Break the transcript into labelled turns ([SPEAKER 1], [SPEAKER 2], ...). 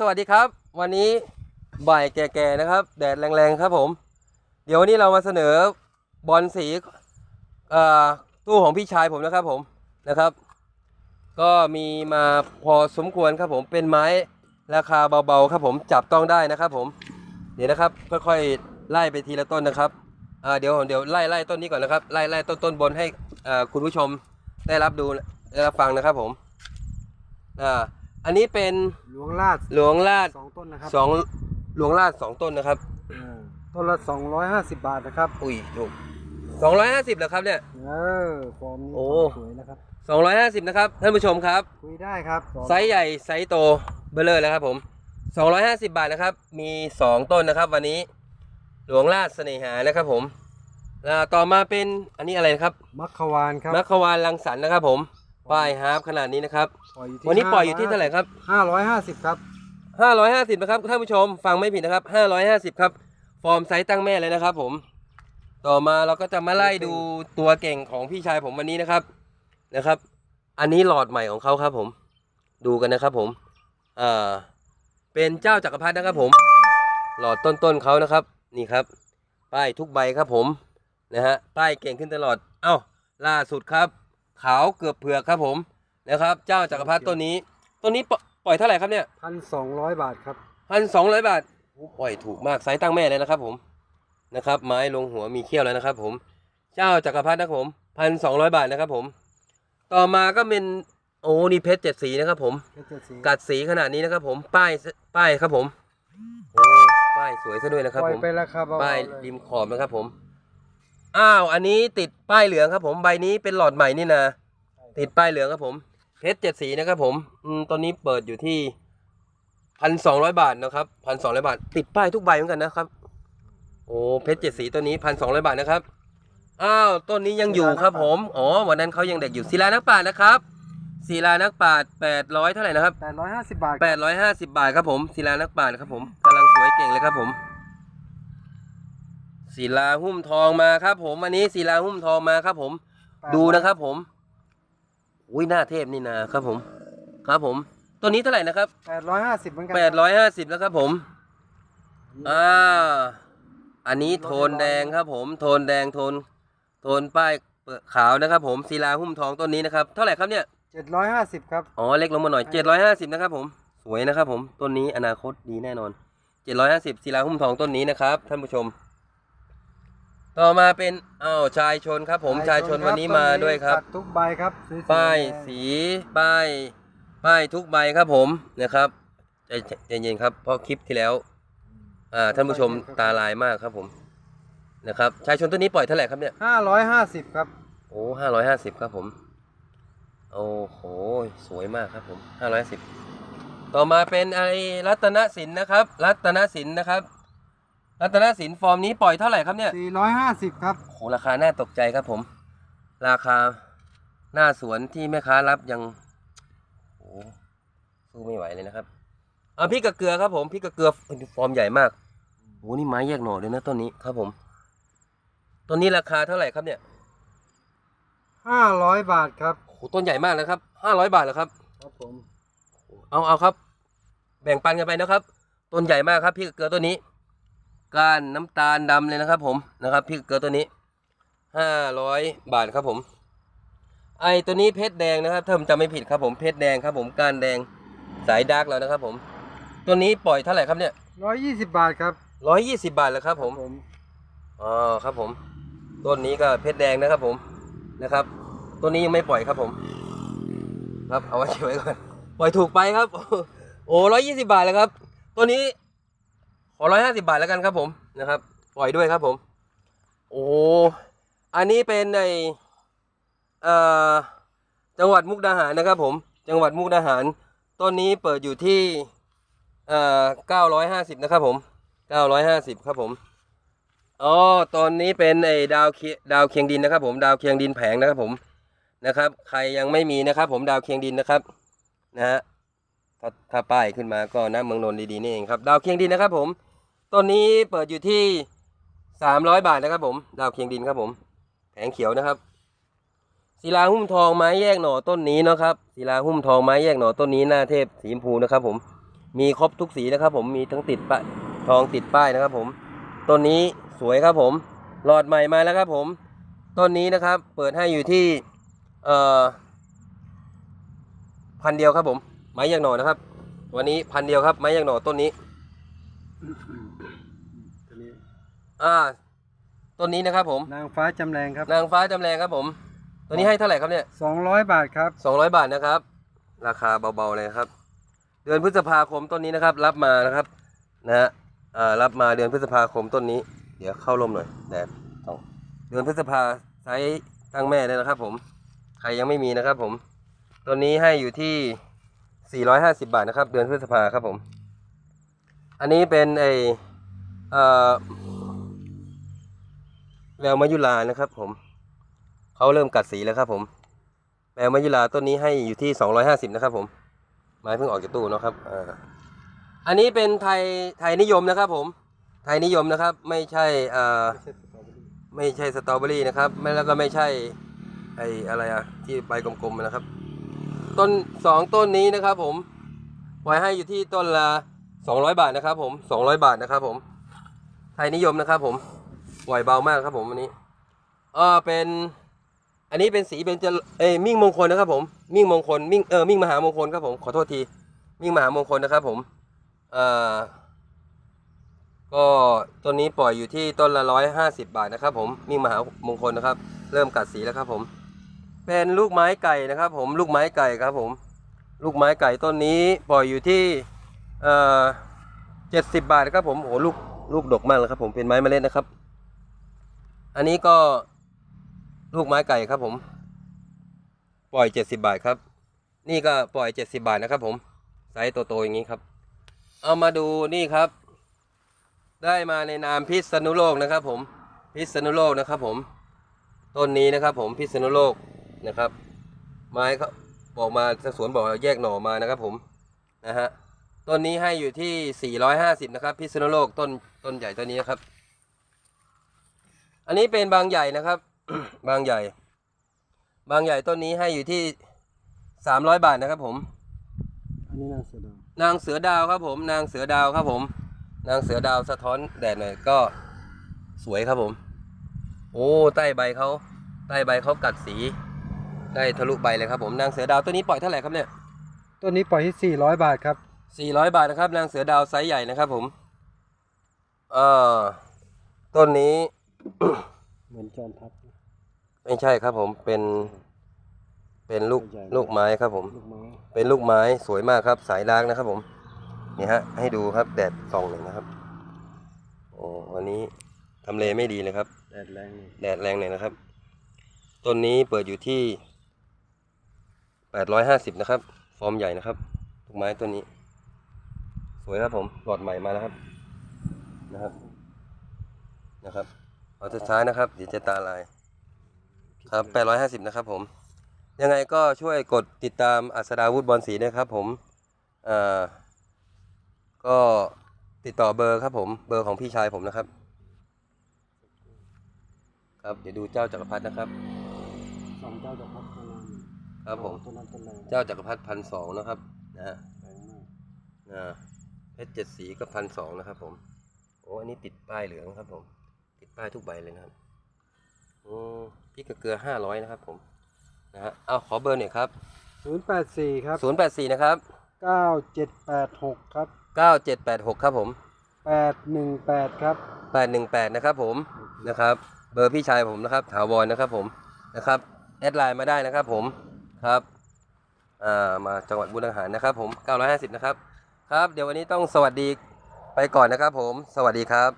[SPEAKER 1] สวัสดีครับ วันนี้บ่ายแก่ๆนะครับ แดดแรงๆครับผม เดี๋ยววันนี้เรามาเสนอบอลสีตู้ของพี่ชายผมนะครับผมนะครับ ก็มีมาพอสมควรครับผมเป็นไม้ราคาเบาๆครับผมจับต้องได้นะครับผม เดี๋ยวนะครับค่อยๆไล่ไปทีละต้นนะครับเดี๋ยวเดี๋ยวไล่ไล่ต้นนี้ก่อนนะครับไล่ไล่ต้นต้นบนให้คุณผู้ชมได้รับดูได้รับฟังนะครับผมอ่า อันนี้เป็น
[SPEAKER 2] หลวงลาด
[SPEAKER 1] หลวงลาด
[SPEAKER 2] สองต้นนะครับ
[SPEAKER 1] สองหลวงลาดสองต้นนะครับ
[SPEAKER 2] เออต้นละสองร้อยห้าสิบบาทนะครับ
[SPEAKER 1] อุ้ยถูกสองร้อยห้าสิบเหรอครับเนี่ย
[SPEAKER 2] เออฟอร์มนี้
[SPEAKER 1] โอ้
[SPEAKER 2] สวยนะครับ
[SPEAKER 1] สองร้อยห้าสิบนะครับท่านผู้ชมครับ
[SPEAKER 2] คุยได้ครับ
[SPEAKER 1] ไซส์ใหญ่ไซส์โตเบลเลอร์แล้วครับผมสองร้อยห้าสิบบาทนะครับ มีสองต้นนะครับวันนี้หลวงลาดเสน่หานะครับผมอ่าต่อมาเป็นอันนี้อะไรนะครับ
[SPEAKER 2] มัคควานครับ
[SPEAKER 1] มัคควานลังสรรค์นะครับผม ป้ายฮาร์ฟขนาดนี้นะครับ วันนี้ปล่อยอยู่ที่เท่าไหร่ครับ
[SPEAKER 2] ห้าร้อยห้าสิบครับ
[SPEAKER 1] ห้าร้อยห้าสิบนะครับท่านผู้ชมฟังไม่ผิดนะครับห้าร้อยห้าสิบครับ ฟอร์มไซส์ตั้งแม่เลยนะครับ ผม ต่อมาเราก็จะมาไล่ดูตัวเก่งของพี่ชายผมวันนี้นะครับนะครับ อันนี้หลอดใหม่ของเขาครับ ผม ดูกันนะครับ ผมอ่าเป็นเจ้าจักรพรรดินะครับ ผม หลอดต้นๆเขานะครับ นี่ครับ ป้ายทุกใบครับผมนะฮะป้ายเก่งขึ้นตลอด เอ้าล่าสุดครับ ขาวเกือบเผือกครับผมนะครับ เจ้าจักรพรรดิต้นนี้ต้นนี้ปปล่อยเท่าไหร่ครับเนี่ย
[SPEAKER 2] พันสองร้อยบาทครับ
[SPEAKER 1] พันสองร้อยบาทโอ้ปล่อยถูกมากไซส์ตั้งแม่เลยนะครับผมนะครับ ไม้ลงหัวมีเขี้ยวแล้วนะครับ ผม เจ้าจักรพรรดินะครับผมพันสองร้อยบาทนะครับผม ต่อมาก็เป็นโอ้นี่เพชรเจ็ดสีนะครับผม
[SPEAKER 2] เพชรเจ็ดสี
[SPEAKER 1] กัดสีขนาดนี้นะครับผมป้ายป้ายครับผมโอ้ป้ายสวยซะด้วยนะครับ
[SPEAKER 2] ปล่อย
[SPEAKER 1] ผม
[SPEAKER 2] ไปราคาเบาๆ
[SPEAKER 1] ป้าย
[SPEAKER 2] เลย
[SPEAKER 1] ริมขอบนะครับผม อ้าว อันนี้ติดป้ายเหลืองครับผม ใบนี้เป็นหลอดใหม่นี่นะ ติดป้ายเหลืองครับผม เพชรเจ็ดสีนะครับผมอืมตอนนี้เปิดอยู่ที่พันสองร้อยบาทนะครับพันสองร้อยบาท ติดป้ายทุกใบเหมือนกันนะครับ โอ้เพชรเจ็ดสีตัวนี้พันสองร้อยบาทนะครับ อ้าวต้นนี้ยังอยู่ครับผม อ๋อ วันนั้นเขายังเด็กอยู่ศิลานักปราชญ์นะครับศิลานักปราชญ์แปดร้อยเท่าไหร่นะครับ
[SPEAKER 2] แปดร้อยห้าสิบบาท
[SPEAKER 1] แปดร้อยห้าสิบบาทครับผมศิลานักปราชญ์ครับผมกำลังสวยเก่งเลยครับผม ศิลาหุ้มทองมาครับ ผมวันนี้ศิลาหุ้มทองมาครับ ผม ดูนะครับ ผมอุ้ยหน้าเทพนี่นะครับผม ครับผม ตัวนี้เท่าไหร่นะครับ
[SPEAKER 2] แปดร้อยห้าสิบเหมือนกั
[SPEAKER 1] แปดร้อยห้าสิบแล้วครับ ผมอ่าอันนี้โทนแดงครับ ผม โทนแดงโทน โทนป้ายเปลือกขาวนะครับ ผมศิลาหุ้มทองต้นนี้นะครับ เท่าไหร่ครับเนี่ย
[SPEAKER 2] เจ็ดร้อยห้าสิบครับ
[SPEAKER 1] อ๋อเล็กลงมาหน่อย750นะครับ ผม สวยนะครับ ผมต้นนี้อนาคตดีแน่นอน750ศิลาหุ้มทองต้นนี้นะครับ ท่านผู้ชม ต่อมาเป็นอ้าวชายชนครับผมชายชนวันนี้มาด้วยครับ
[SPEAKER 2] ตัดทุกใบครับสวๆ
[SPEAKER 1] ป้ายสีป้ายป้ายทุกใบครับผมนะครับใจใจเย็นครับเพราะคลิปที่แล้วอ่าท่านผู้ชมตาลายมากครับผมนะครับชายชนต้นนี้ปล่อยเท่าไหร่ครับเนี่ย
[SPEAKER 2] ห้าร้อยห้าสิบครับ
[SPEAKER 1] โอ้ห้าร้อยห้าสิบครับผมโอ้โหสวยมากครับผมห้าร้อยสิบต่อมาเป็นไอรัตนสินนะครับ รัตนสินนะครับ รัตนสินฟอร์มนี้ปล่อยเท่าไหร่ครับเนี่ย
[SPEAKER 2] สี่ร้อยห้าสิบครับ
[SPEAKER 1] โหราคาน่าตกใจครับผม ราคาหน้าสวนที่แม่ค้ารับยังโอ้สู้ไม่ไหวเลยนะครับอ่าพี่กระเกลือครับผมพี่กระเกลือฟอร์มใหญ่มากโอ้นี่ไม้แยกหน่อเลยนะต้นนี้ครับผมต้นนี้ราคาเท่าไหร่ครับเนี่ย
[SPEAKER 2] ห้าร้อยบาทครับ
[SPEAKER 1] โหต้นใหญ่มากนะครับห้าร้อยบาทเหรอครับ
[SPEAKER 2] ครับผม
[SPEAKER 1] เอาเอาครับ แบ่งปันกันไปนะครับ ต้นใหญ่มากครับพี่กระเกลือตัวนี้ ก้านน้ำตาลดำเลยนะครับผมนะครับพี่กระเกลือตัวนี้ห้าร้อยบาทครับผม ไอตัวนี้เพชรแดงนะครับถ้าผมจำไม่ผิดครับผมเพชรแดงครับผมก้านแดงสายดาร์กแล้วนะครับผม ตัวนี้ปล่อยเท่าไหร่ครับเนี่ย
[SPEAKER 2] ร้อยยี่สิบบาทครับ
[SPEAKER 1] ร้อยยี่สิบาทแล้วครับผม
[SPEAKER 2] ผม
[SPEAKER 1] อ๋อครับผม ต้นนี้ก็เพชรแดงนะครับผมนะครับต้นนี้ยังไม่ปล่อยครับผม ครับเอาไว้เก็บไว้ก่อนปล่อยถูกไปครับ โอ้ร้อยยี่สิบาทแล้วครับ ตัวนี้ ขอร้อยห้าสิบาทแล้วกันครับผมนะครับ ปล่อยด้วยครับผม โอ้อันนี้เป็นในจังหวัดมุกดาหารนะครับ ผม จังหวัดมุกดาหารต้นนี้เปิดอยู่ที่เอ่อเก้าร้อยห้าสิบนะครับผมเก้าร้อยห้าสิบครับผมอ๋อตอนนี้เป็นไอ้ดาวเคียดาวเคียงดินนะครับ ผมดาวเคียงดินแผงนะครับผมนะครับ ใครยังไม่มีนะครับ ผมดาวเคียงดินนะครับนะฮะถ้าถ้าป้ายขึ้นมาก็น้ำเมืองนนท์ดีๆนี่เองครับ ดาวเคียงดินนะครับผม ต้นนี้เปิดอยู่ที่สามร้อยบาทนะครับผม ดาวเคียงดินครับผม แผงเขียวนะครับศิลาหุ้มทองไม้แยกหน่อต้นนี้นะครับศิลาหุ้มทองไม้แยกหน่อต้นนี้หน้าเทพสีชมพูนะครับ ผม มีครบทุกสีนะครับ ผม มีทั้งติดป้ายทองติดป้ายนะครับ ผม ต้นนี้สวยครับผม หลอดใหม่มาแล้วครับ ผม ต้นนี้นะครับ เปิดให้อยู่ที่เอ่อพันเดียวครับผม ไม้แยางหน่อนะครับ วันนี้พันเดียวครับไม้แยางหน่อต้นนี้ อ่าต้นนี้นะครับผม
[SPEAKER 2] นางฟ้าจำแรงครับ
[SPEAKER 1] นางฟ้าจำแรงครับผม ตัวนี้ให้เท่าไหร่ครับเนี่ย
[SPEAKER 2] สองร้อยบาทครับ
[SPEAKER 1] สองร้อยบาทนะครับ ราคาเบาๆเลยครับ เดือนพฤษภาคมต้นนี้นะครับ รับมานะครับ นะฮะอ่ารับมาเดือนพฤษภาคมต้นนี้ เดี๋ยวเข้าร่มหน่อยแดดสองเดือนพฤษภาไซส์ตั้งแม่เลยนะครับ ผม ใครยังไม่มีนะครับ ผมต้นนี้ให้อยู่ที่ 450 บาทนะครับ เดือนพฤษภาครับผม อันนี้เป็นไอเอ่อ แววมายุลานะครับผมเขาเริ่มกัดสีแล้วครับผมแมวมายุราต้นนี้ให้อยู่ที่ 250 นะครับผม ไม้เพิ่งออกจากตู้เนาะครับออันนี้เป็นไทยไทยนิยมนะครับผมไทยนิยมนะครับ ไม่ใช่อ่าไม่ใช่สตรอเบอรี่นะครับไม่แล้วก็ไม่ใช่ไออะไรอะที่ใบกลมๆนะครับ ต้นสองต้นนี้นะครับ ผมปล่อยให้อยู่ที่ต้นละ200 บาทนะครับ ผม 200 บาทนะครับ ผม ไทยนิยมนะครับ ผม ปล่อยเบามากครับผมอันนี้อ่าเป็น อันนี้เป็นสีเป็นจะเอ้มิ่งมงคลนะครับผมมิ่งมงคลมิ่งเออมิ่งมหามงคลครับผมขอโทษทีมิ่งมหามงคลนะครับผมเอ่อก็ต้นนี้ปล่อยอยู่ที่ต้นละร้อยห้าสิบบาทนะครับผมมิ่งมหามงคลนะครับ เริ่มกัดสีแล้วครับผม เป็นลูกไม้ไก่นะครับ ผมลูกไม้ไก่ครับผม ลูกไม้ไก่ต้นนี้ปล่อยอยู่ที่เอ่อเจ็ดสิบบาทนะครับผมโอ้โหลูกลูกดกมากเลยครับผมเป็นไม้เมล็ดนะครับ อันนี้ก็ลูกไม้ไก่ครับผม ปล่อยเจ็ดสิบาทครับ นี่ก็ปล่อยเจ็ดสิบาทนะครับผมไซส์โตๆอย่างนี้ครับ เอามาดูนี่ครับ ได้มาในนามพิษณุโลกนะครับ ผม พิษณุโลกนะครับ ผม ต้นนี้นะครับ ผมพิษณุโลกนะครับ ไม้เขาบอกมาทางสวนบอกแยกหน่อมานะครับ ผมนะฮะต้นนี้ให้อยู่ที่ 450 นะครับ พิษณุโลกต้นต้นใหญ่ต้นนี้นะครับ อันนี้เป็นบางใหญ่นะครับ บางใหญ่ บางใหญ่ต้นนี้ให้อยู่ที่สามร้อยบาทนะครับผม
[SPEAKER 2] อันนี้นางเสือดาวนา
[SPEAKER 1] งเสือดาวครับผม นางเสือดาวครับผม นางเสือดาวสะท้อนแดดหน่อยก็สวยครับผม โอ้ใต้ใบเขาใต้ใบเขากัดสี ได้ทะลุใบเลยครับผมนางเสือดาวต้นนี้ปล่อยเท่าไหร่ครับเนี่ย
[SPEAKER 2] ต้นนี้ปล่อยที่สี่ร้อยบาทครับ
[SPEAKER 1] สี่ร้อยบาทนะครับ นางเสือดาวไซส์ใหญ่นะครับผม เอ่อ ต้นนี้
[SPEAKER 2] เหมือนจอมทัพ
[SPEAKER 1] ไม่ใช่ครับผมเป็นเป็นลูก
[SPEAKER 2] ใหญ่
[SPEAKER 1] ลูกไม้ครับผม
[SPEAKER 2] ลูกไม้
[SPEAKER 1] เป็นลูกไม้สวยมากครับ สายล้างนะครับ ผมนี่ฮะ ให้ดูครับแดดส่องหนึ่งนะครับโอ้วันนี้ทำเลไม่ดีเลยครับ
[SPEAKER 2] แดดแรงเลย
[SPEAKER 1] แดดแรงหน่อยนะครับต้นนี้เปิดอยู่ที่แปดร้อยห้าสิบนะครับ ฟอร์มใหญ่นะครับลูกไม้ต้นนี้ สวยครับผมหลอดใหม่มาแล้วครับนะครับนะครับ เอาช้าๆนะครับเดี๋ยวจะตาลายครับแปดร้อยห้าสิบนะครับผม ยังไงก็ช่วยกดติดตามอัศดาวุฒิบอลสีด้วยครับผมเอ่อก็ติดต่อเบอร์ครับผม เบอร์ของพี่ชายผมนะครับ ครับ เดี๋ยวดูเจ้าจักรพรรดินะครับ
[SPEAKER 2] สองเจ้าจะพักมานาน
[SPEAKER 1] ครับผม
[SPEAKER 2] ต้นนั้นต้นแรง
[SPEAKER 1] เจ้าจักรพรรดิพันสองนะครับ นะฮะ
[SPEAKER 2] แรงมาก
[SPEAKER 1] นะเพชรเจ็ดสีก็พันสองนะครับผม โอ้ อันนี้ติดป้ายเหลืองครับผมติด ป้ายทุกใบเลยนะครับอืมพริกกับเกลือห้าร้อยนะครับผมนะฮะเอาขอเบอร์หน่อยครับ
[SPEAKER 2] ศูนย์แปดสี่ครับ
[SPEAKER 1] ศูนย์แปดสี่นะครับ
[SPEAKER 2] เก้าเจ็ดแปดหกครับ
[SPEAKER 1] เก้าเจ็ดแปดหกครับผม
[SPEAKER 2] แปดหนึ่งแปดครับ
[SPEAKER 1] แปดหนึ่งแปดนะครับผมนะครับ เบอร์พี่ชายผมนะครับถาวรนะครับผมนะครับแอดไลน์มาได้นะครับผมครับอ่ามาจังหวัดบุรีรัมย์นะครับผม 950 นะครับ ครับ เดี๋ยววันนี้ต้องสวัสดีไปก่อนนะครับผม สวัสดีครับ